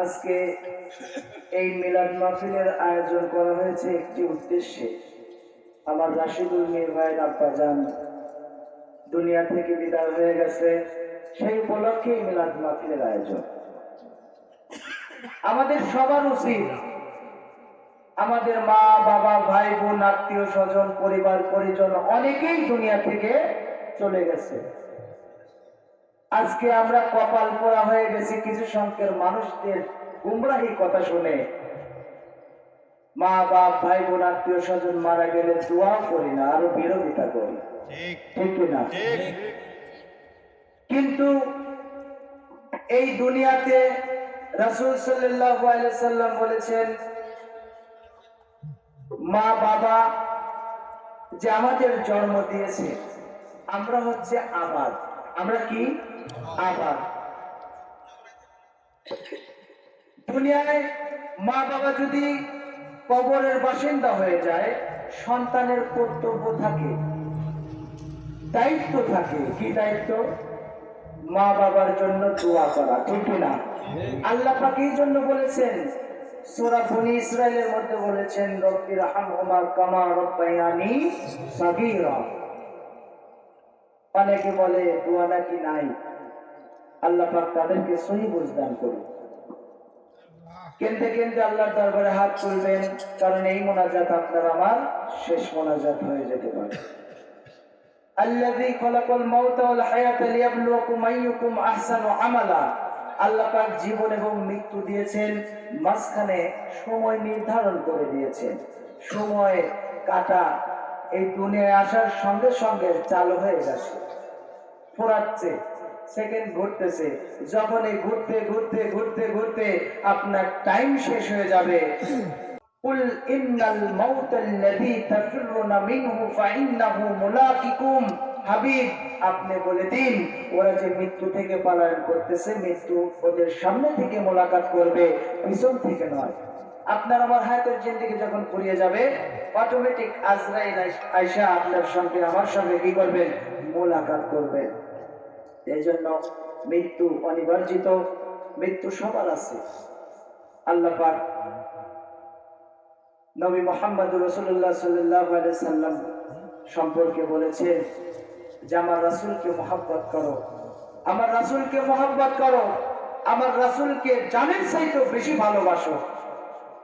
আজকে এই মিলাদ মাহফিলের আয়োজন করা হয়েছে একটি উদ্দেশ্যে। আমার রাশিদুল মির ভাইয়ের আব্বাজান দুনিয়া থেকে বিদায় হয়ে গেছে, সেই উপলক্ষে মিলাদ মাহফিলের আয়োজন। আমাদের সবার উচিত আমাদের মা, বাবা, ভাই, বোন, আত্মীয় স্বজন, পরিবার, পরিজন অনেকেই দুনিয়া থেকে চলে গেছে। আজকে আমরা কপাল পোড়া হয়ে গেছি কিছু সংখ্যের মানুষদের গুমরাহি কথা শুনে। মা বাপ ভাই বোন আত্মীয় স্বজন মারা গেলে দোয়া করি না আরও বিরোধিতা করি। ঠিক। ঠিক কিন্তু এই দুনিয়াতে রাসূল সাল্লাম বলেছেন মা বাবা যে আমাদের জন্ম দিয়েছে আমরা হচ্ছে আবাদ। আমরা কি? আবাদ দুনিয়ায় মা বাবা যদি কবরের বাসিন্দা হয়ে যায়, সন্তানের কর্তব্য থাকে, দায়িত্ব থাকে। কি দায়িত্ব? মা বাবার জন্য দোয়া করা, ঠিক না? আল্লাহ পাক জন্য বলেছেন, সূরা বনি ইসরাইলের মধ্যে বলেছেন রব্বির হামহুমা কামা রব্বায়ানি সাগীরা। অনেকে বলে, দোয়া নাকি নাই? আল্লাহ পাক তাদেরকে সহি বুঝদান করুন কেনতে কেনতে আল্লাহর দরবারে হাত তুলবেন কারণ এই মোনাজাত আপনার আমার শেষ মোনাজাত হয়ে যেতে পারে الذي خلق الموت والحياة ليبلوكم أيكم أحسن عملا আল্লাহ পাক জীবন এবং মৃত্যু দিয়েছেন মাঝখানে সময় নির্ধারণ করে দিয়েছেন সময় কাটা এই দুনিয়ায় আসার সঙ্গে সঙ্গে চালু হয়ে গেছে ফোরাচ্ছে সেকেন্ড ঘুরতেছে যখন এই ঘুরতে ঘুরতে ঘুরতে ঘুরতে আপনার টাইম শেষ হয়ে যাবে قل إن الموت الذي تفرون منه فإنه ملاقكم হাবিব আপনি বলে দিন ওরা যে মৃত্যু থেকে পালায়ন করতেছে মৃত্যু ওদের সামনে থেকে মোলাকাত করবে পিছন থেকে নয় আপনার আমার হায়াতের জিন্দিগি যখন ফুরিয়ে যাবে অটোমেটিক আজরাইল আয়সা আপনার সঙ্গে আমার সঙ্গে কি করবেন মোলাকাত করবেন এই জন্য মৃত্যু অনিবার্জিত, মৃত্যু সবার আছে। আল্লাহ নবী মোহাম্মদ রসুল্লাহ সাল্লাহ সাল্লাম সম্পর্কে বলেছে যে আমার রাসুলকে মোহাব্বত করো। আমার রাসুলকে মোহাব্বত করো। আমার রাসুলকে জানের চাইতে বেশি ভালোবাসো।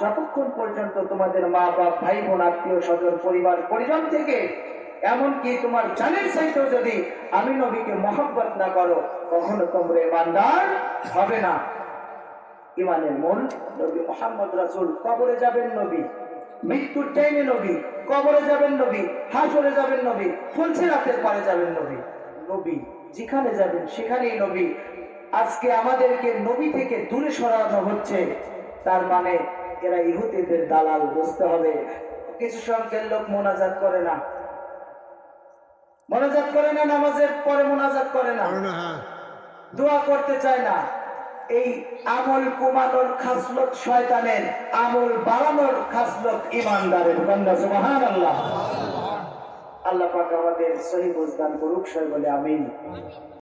যতক্ষণ পর্যন্ত তোমাদের মা বাপ ভাই বোন আত্মীয় স্বজন পরিবার, পরিজন থেকে, এমনকি তোমার জানের চাইতেও যদি আমি নবীকে মহব্বত না করো, কখনো তোমরা ইমানদার হবে না। ইমানের মূল নবী মোহাম্মদ রাসুল, কবরে যাবেন নবী, মৃত্যুর টাইমে নবী, কবরে যাবেন নবী, হাসরে যাবেন নবী, ফুলছে রাতের পারে যাবেন নবী। নবী যেখানে যাবেন সেখানেই নবী। আজকে আমাদেরকে নবী থেকে দূরে সরানো হচ্ছে। তার মানে এরা ইহুদিদের দালাল বুঝতে হবে। কিছু সংখ্যের লোক মোনাজাত করে না। মোনাজাত করে না নামাজের পরে মোনাজাত করে না। হ্যাঁ। দোয়া করতে চায় না। এই আমল কমানোর খাসলত শয়তানের আমল বাড়ানোর খাসলত ইমানদারের বন্দা সুবহান আল্লাহ আল্লাহ পাক আমাদের সহি বুঝদান করুক সই বলে আমিন।